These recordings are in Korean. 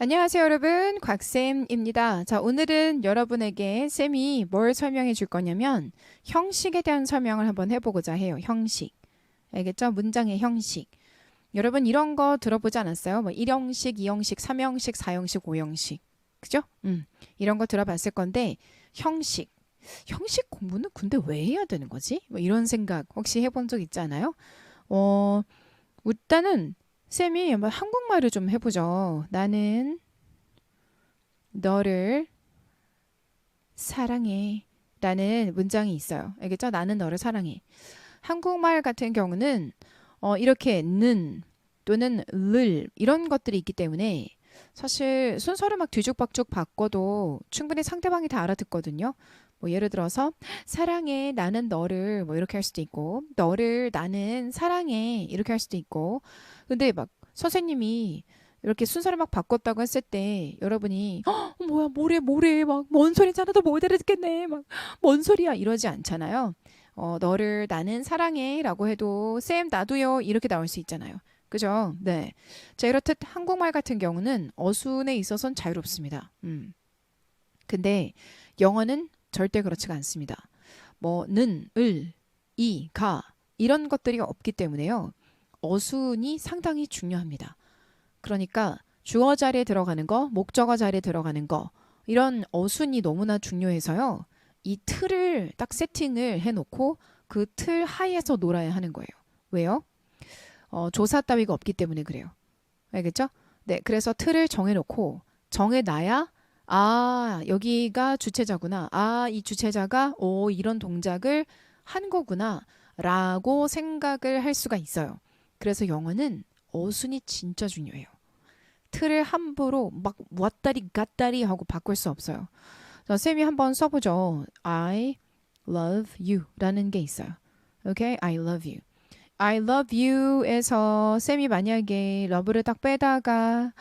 안녕하세요, 여러분. 곽쌤입니다. 자, 오늘은 여러분에게 쌤이 뭘 설명해 줄 거냐면 형식에 대한 설명을 한번 해보고자 해요. 형식. 알겠죠? 문장의 형식. 여러분 이런 거 들어보지 않았어요? 뭐 1형식, 2형식, 3형식, 4형식, 5형식. 그죠? 음. 이런 거 들어봤을 건데 형식. 형식 공부는 근데 왜 해야 되는 거지? 뭐 이런 생각 혹시 해본 적 있지 않아요? 어, 일단은 쌤이 한번 한국말을 좀 해보죠. 나는 너를 사랑해. 라는 문장이 있어요. 알겠죠? 나는 너를 사랑해. 한국말 같은 경우는 어, 이렇게 는 또는 를 이런 것들이 있기 때문에 사실 순서를 막 뒤죽박죽 바꿔도 충분히 상대방이 다 알아듣거든요. 뭐 예를 들어서 사랑해 나는 너를 뭐 이렇게 할 수도 있고 너를 나는 사랑해 이렇게 할 수도 있고 근데 막 선생님이 이렇게 순서를 막 바꿨다고 했을 때 여러분이 어, 뭐야 뭐래 뭐래 막 뭔 소리잖아 너못 알아듣겠네 막 뭔 소리야 이러지 않잖아요. 어, 너를 나는 사랑해 라고 해도 쌤 나도요 이렇게 나올 수 있잖아요. 그죠? 네. 자 이렇듯 한국말 같은 경우는 어순에 있어서는 자유롭습니다. 음. 근데 영어는 절대 그렇지가 않습니다. 뭐 는, 을, 이, 가 이런 것들이 없기 때문에요. 어순이 상당히 중요합니다. 그러니까 주어 자리에 들어가는 거, 목적어 자리에 들어가는 거 이런 어순이 너무나 중요해서요. 이 틀을 딱 세팅을 해놓고 그 틀 하에서 놀아야 하는 거예요. 왜요? 어, 조사 따위가 없기 때문에 그래요. 알겠죠? 네, 그래서 틀을 정해놓고 정해놔야 아 여기가 주체자구나. 아 이 주체자가 오 이런 동작을 한 거구나. 라고 생각을 할 수가 있어요. 그래서 영어는 어순이 진짜 중요해요. 틀을 함부로 막 왔다리 갔다리 하고 바꿀 수 없어요. 자, 쌤이 한번 써보죠. I love you 라는 게 있어요. Okay? I love you. I love you에서 쌤이 만약에 love를 딱 빼다가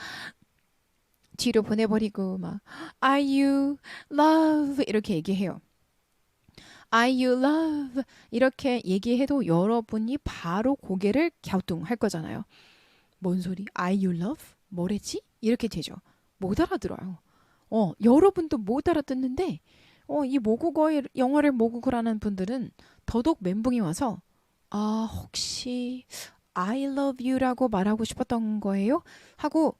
뒤로 보내버리고 막 I you love 이렇게 얘기해요. I you love 이렇게 얘기해도 여러분이 바로 고개를 갸우뚱할 거잖아요. 뭔 소리? I you love? 뭐랬지? 이렇게 되죠. 못 알아들어요. 어, 여러분도 못 알아듣는데 어, 이 모국어 영어를 모국어라는 분들은 더더욱 멘붕이 와서 아, 혹시 I love you라고 말하고 싶었던 거예요? 하고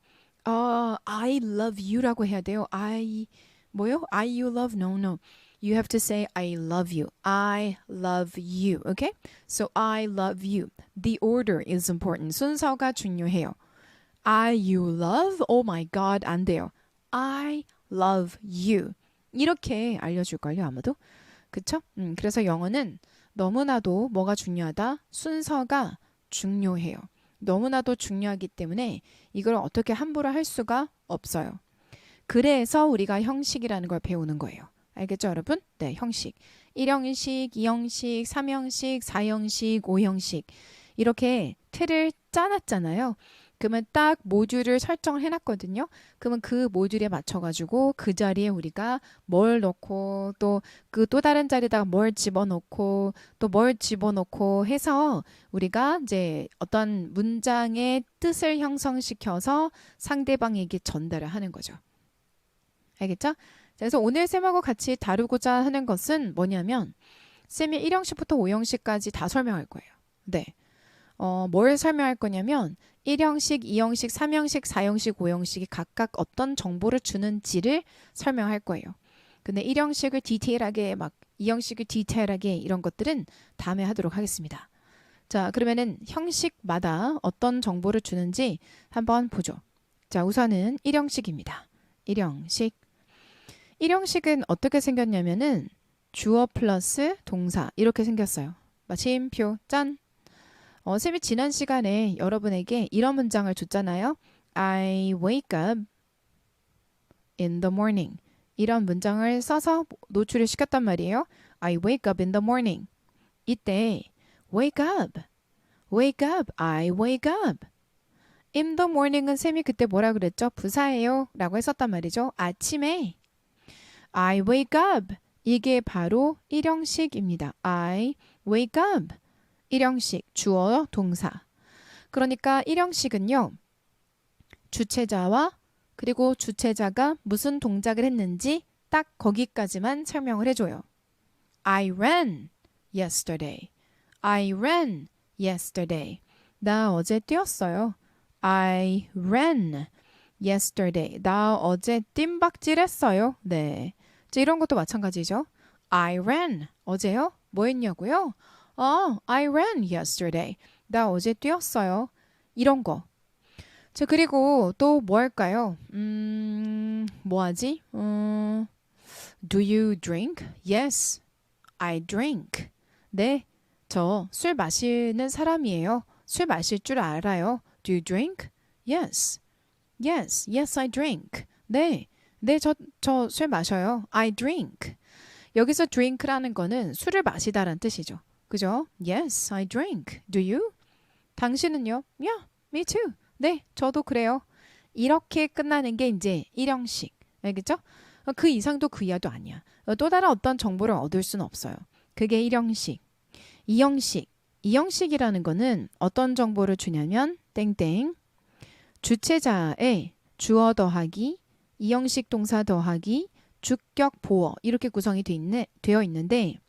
아, I love you라고 해야 돼요. I 뭐요? I you love? No, no. You have to say I love you. I love you. Okay? So I love you. The order is important. 순서가 중요해요. I you love? Oh my god. 안 돼요. I love you. 이렇게 알려줄걸요, 아무도? 그쵸? 음, 그래서 영어는 너무나도 뭐가 중요하다? 순서가 중요해요. 너무나도 중요하기 때문에 이걸 어떻게 함부로 할 수가 없어요. 그래서 우리가 형식이라는 걸 배우는 거예요. 알겠죠, 여러분? 네, 형식. 1형식, 2형식, 3형식, 4형식, 5형식. 이렇게 틀을 짜놨잖아요. 그러면 딱 모듈을 설정을 해놨거든요. 그러면 그 모듈에 맞춰가지고 그 자리에 우리가 뭘 넣고 또 그 또 다른 자리에다가 뭘 집어넣고 또 뭘 집어넣고 해서 우리가 이제 어떤 문장의 뜻을 형성시켜서 상대방에게 전달을 하는 거죠. 알겠죠? 그래서 오늘 쌤하고 같이 다루고자 하는 것은 뭐냐면 쌤이 1형식부터 5형식까지 다 설명할 거예요. 네. 어, 뭘 설명할 거냐면 1형식, 2형식, 3형식, 4형식, 5형식이 각각 어떤 정보를 주는지를 설명할 거예요. 근데 1형식을 디테일하게 막 2형식을 디테일하게 이런 것들은 다음에 하도록 하겠습니다. 자, 그러면은 형식마다 어떤 정보를 주는지 한번 보죠. 자, 우선은 1형식입니다. 1형식. 1형식은 어떻게 생겼냐면은 주어 플러스 동사 이렇게 생겼어요. 마침표 짠. 어, 쌤이 지난 시간에 여러분에게 이런 문장을 줬잖아요. I wake up in the morning. 이런 문장을 써서 노출을 시켰단 말이에요. I wake up in the morning. 이때 wake up, wake up, I wake up. In the morning은 쌤이 그때 뭐라 그랬죠? 부사예요 라고 했었단 말이죠. 아침에 I wake up. 이게 바로 일형식입니다. I wake up. 일형식 주어 동사. 그러니까 일형식은요. 주체자와 그리고 주체자가 무슨 동작을 했는지 딱 거기까지만 설명을 해줘요. I ran yesterday. I ran yesterday. 나 어제 뛰었어요. I ran yesterday. 나 어제 뜀박질했어요. 네. 이런 것도 마찬가지죠. I ran. 어제요? 뭐 했냐고요? 아, I ran yesterday. 나 어제 뛰었어요. 이런 거. 자, 그리고 또 뭐 할까요? 음, 뭐 하지? 음, do you drink? Yes, I drink. 네, 저 술 마시는 사람이에요. 술 마실 줄 알아요. Do you drink? Yes. Yes, yes, I drink. 네, 네, 저, 저 술 마셔요. I drink. 여기서 drink라는 거는 술을 마시다라는 뜻이죠. 그죠? Yes, I drink. Do you? 당신은요? Yeah, me too. 네, 저도 그래요. 이렇게 끝나는 게 이제 일형식. 알겠죠? 어, 그 이상도 그 이하도 아니야. 어, 또 다른 어떤 정보를 얻을 수는 없어요. 그게 일형식. 이형식. 이형식이라는 거는 어떤 정보를 주냐면 땡땡 주체자의 주어 더하기 이형식 동사 더하기 주격 보어 이렇게 구성이 돼 있네, 되어 있는데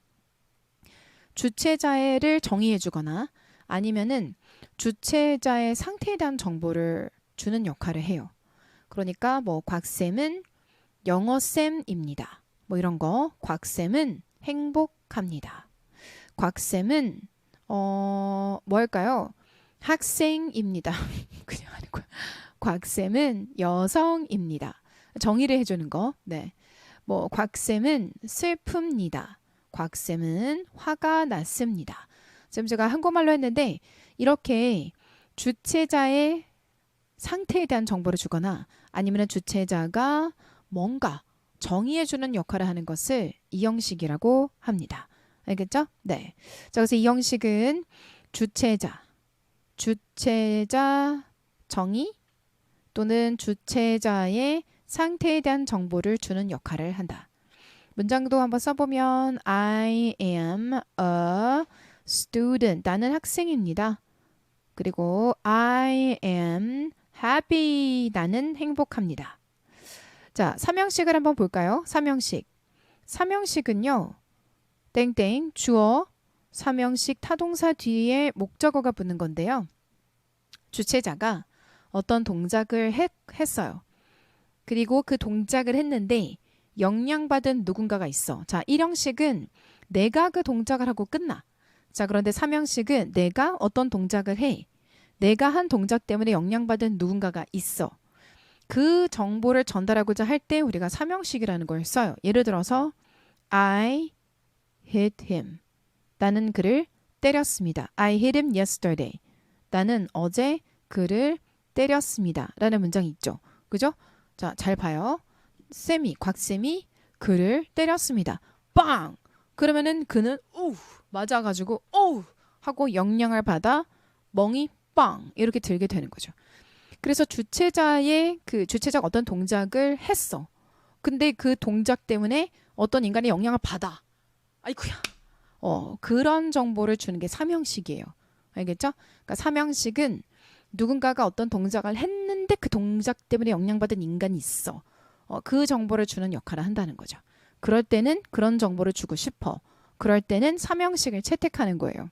주체자를 정의해 주거나 아니면은 주체자의 상태에 대한 정보를 주는 역할을 해요. 그러니까 뭐 곽쌤은 영어쌤입니다. 뭐 이런 거. 곽쌤은 행복합니다. 곽쌤은 어 뭘까요? 학생입니다. 그냥 거야. 곽쌤은 여성입니다. 정의를 해주는 거. 네. 뭐 곽쌤은 슬픕니다. 곽쌤은 화가 났습니다. 지금 제가 한국말로 했는데 이렇게 주체자의 상태에 대한 정보를 주거나 아니면 주체자가 뭔가 정의해주는 역할을 하는 것을 이 형식이라고 합니다. 알겠죠? 네. 자, 그래서 이 형식은 주체자, 주체자 정의 또는 주체자의 상태에 대한 정보를 주는 역할을 한다. 문장도 한번 써보면 I am a student. 나는 학생입니다. 그리고 I am happy. 나는 행복합니다. 자, 삼형식을 한번 볼까요? 삼형식. 삼형식은요. 땡땡 주어 삼형식 타동사 뒤에 목적어가 붙는 건데요. 주체자가 어떤 동작을 했, 했어요. 그리고 그 동작을 했는데 영향받은 누군가가 있어. 자, 1형식은 내가 그 동작을 하고 끝나. 자, 그런데 3형식은 내가 어떤 동작을 해. 내가 한 동작 때문에 영향받은 누군가가 있어. 그 정보를 전달하고자 할 때 우리가 3형식이라는 걸 써요. 예를 들어서 I hit him. 나는 그를 때렸습니다. I hit him yesterday. 나는 어제 그를 때렸습니다. 라는 문장이 있죠. 그죠? 자, 잘 봐요. 쌤이, 곽쌤이 그를 때렸습니다. 빵! 그러면은 그는 우 맞아가지고 오 하고 영향을 받아 멍이 빵 이렇게 들게 되는 거죠. 그래서 주체자의 그 주체자가 어떤 동작을 했어. 근데 그 동작 때문에 어떤 인간의 영향을 받아. 아이쿠야. 어, 그런 정보를 주는 게 삼형식이에요. 알겠죠? 그러니까 삼형식은 누군가가 어떤 동작을 했는데 그 동작 때문에 영향받은 인간이 있어. 어, 그 정보를 주는 역할을 한다는 거죠. 그럴 때는 그런 정보를 주고 싶어. 그럴 때는 삼형식을 채택하는 거예요.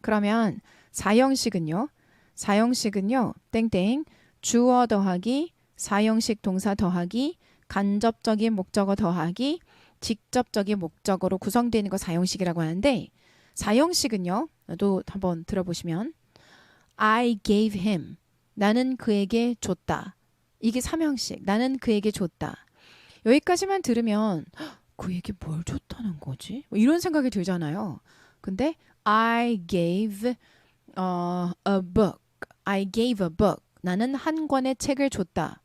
그러면 사형식은요? 사형식은요. 땡땡 주어 더하기 사형식 동사 더하기 간접적인 목적어 더하기 직접적인 목적어로 구성되는 거 사형식이라고 하는데 사형식은요. 또 한번 들어보시면 I gave him 나는 그에게 줬다. 이게 삼형식. 나는 그에게 줬다. 여기까지만 들으면 그에게 뭘 줬다는 거지? 뭐 이런 생각이 들잖아요. 근데 I gave uh, a book. I gave a book. 나는 한 권의 책을 줬다.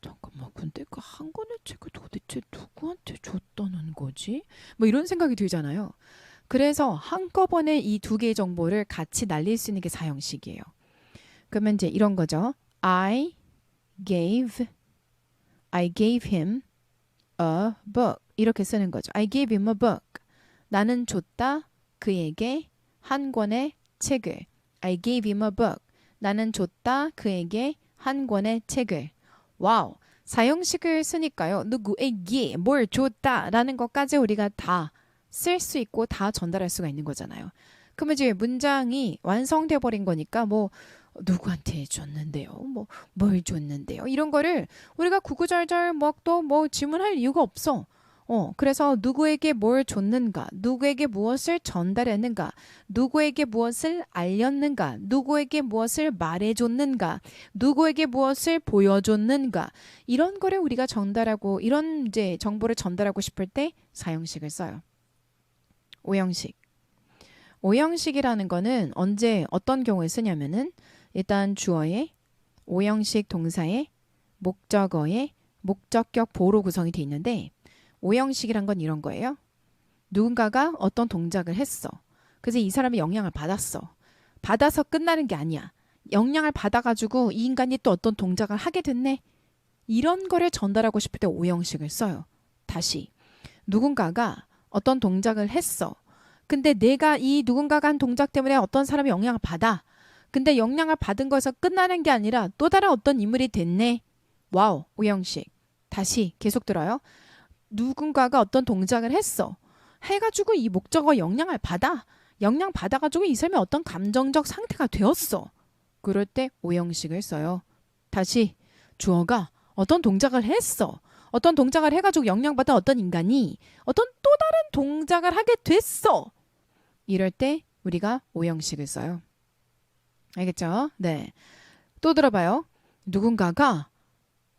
잠깐만, 근데 그 한 권의 책을 도대체 누구한테 줬다는 거지? 뭐 이런 생각이 들잖아요. 그래서 한꺼번에 이 두 개의 정보를 같이 날릴 수 있는 게 사형식이에요. 그러면 이제 이런 거죠. I gave I gave him a book. 이렇게 쓰는 거죠. I gave him a book. 나는 줬다 그에게 한 권의 책을. I gave him a book. 나는 줬다 그에게 한 권의 책을. 와우. 사형식을 쓰니까요. 누구에게 뭘 줬다라는 것까지 우리가 다 쓸 수 있고 다 전달할 수가 있는 거잖아요. 그러면 이제 문장이 완성돼 버린 거니까 뭐 누구한테 줬는데요? 뭐 뭘 줬는데요? 이런 거를 우리가 구구절절 뭐또뭐 질문할 이유가 없어. 어, 그래서 누구에게 뭘 줬는가, 누구에게 무엇을 전달했는가, 누구에게 무엇을 알렸는가, 누구에게 무엇을 말해줬는가, 누구에게 무엇을 보여줬는가, 이런 거를 우리가 전달하고, 이런 이제 정보를 전달하고 싶을 때 사형식을 써요. 오형식. 오형식이라는 거는 언제, 어떤 경우에 쓰냐면은, 일단 주어에, 오형식 동사에, 목적어에, 목적격 보로 구성이 돼 있는데, 오형식이란 건 이런 거예요. 누군가가 어떤 동작을 했어. 그래서 이 사람이 영향을 받았어. 받아서 끝나는 게 아니야. 영향을 받아가지고 이 인간이 또 어떤 동작을 하게 됐네. 이런 거를 전달하고 싶을 때 오형식을 써요. 다시. 누군가가 어떤 동작을 했어. 근데 내가 이 누군가가 한 동작 때문에 어떤 사람이 영향을 받아. 근데 영향을 받은 거에서 끝나는 게 아니라 또 다른 어떤 인물이 됐네. 와우, 오형식. 다시 계속 들어요. 누군가가 어떤 동작을 했어. 해가지고 이 목적어 영향을 받아. 영향 받아가지고 이 사람이 어떤 감정적 상태가 되었어. 그럴 때 오형식을 써요. 다시 주어가 어떤 동작을 했어. 어떤 동작을 해가지고 영향받은 어떤 인간이 어떤 또 다른 동작을 하게 됐어. 이럴 때 우리가 오형식을 써요. 알겠죠? 네. 또 들어봐요. 누군가가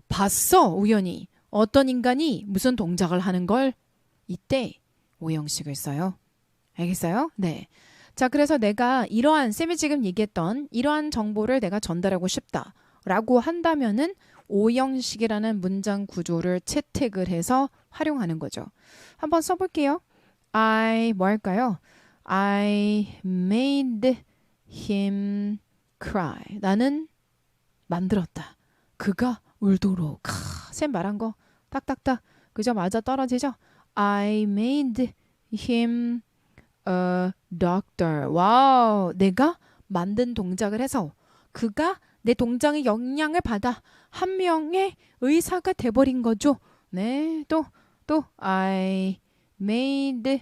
봤어, 우연히. 어떤 인간이 무슨 동작을 하는 걸 이때 오형식을 써요. 알겠어요? 네. 자, 그래서 내가 이러한 쌤이 지금 얘기했던 이러한 정보를 내가 전달하고 싶다라고 한다면은 오형식이라는 문장 구조를 채택을 해서 활용하는 거죠. 한번 써볼게요. I 뭐 할까요? I made him cry. 나는 만들었다. 그가 울도록. 크, 쌤 말한 거 딱딱딱 그저 맞아 떨어지죠? I made him a doctor. 와우, 내가 만든 동작을 해서 그가 내 동작의 영향을 받아 한 명의 의사가 돼버린 거죠. 네, 또, 또, I made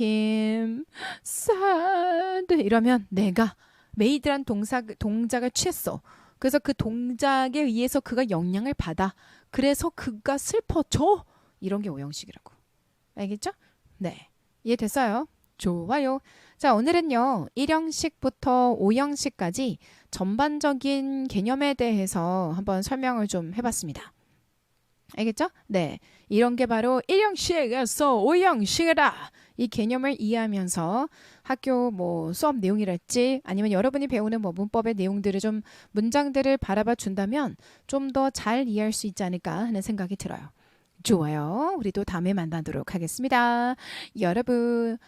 him sad. 이러면 내가 made란 동사, 동작을 취했어. 그래서 그 동작에 의해서 그가 영향을 받아. 그래서 그가 슬퍼져. 이런 게 오형식이라고. 알겠죠? 네. 이해됐어요? 좋아요. 자, 오늘은요. 1형식부터 5형식까지 전반적인 개념에 대해서 한번 설명을 좀 해봤습니다. 알겠죠? 네. 이런 게 바로 1형식에서 5형식이다. 이 개념을 이해하면서 학교 뭐 수업 내용이랄지 아니면 여러분이 배우는 뭐 문법의 내용들을 좀 문장들을 바라봐 준다면 좀 더 잘 이해할 수 있지 않을까 하는 생각이 들어요. 좋아요. 우리도 다음에 만나도록 하겠습니다. 여러분,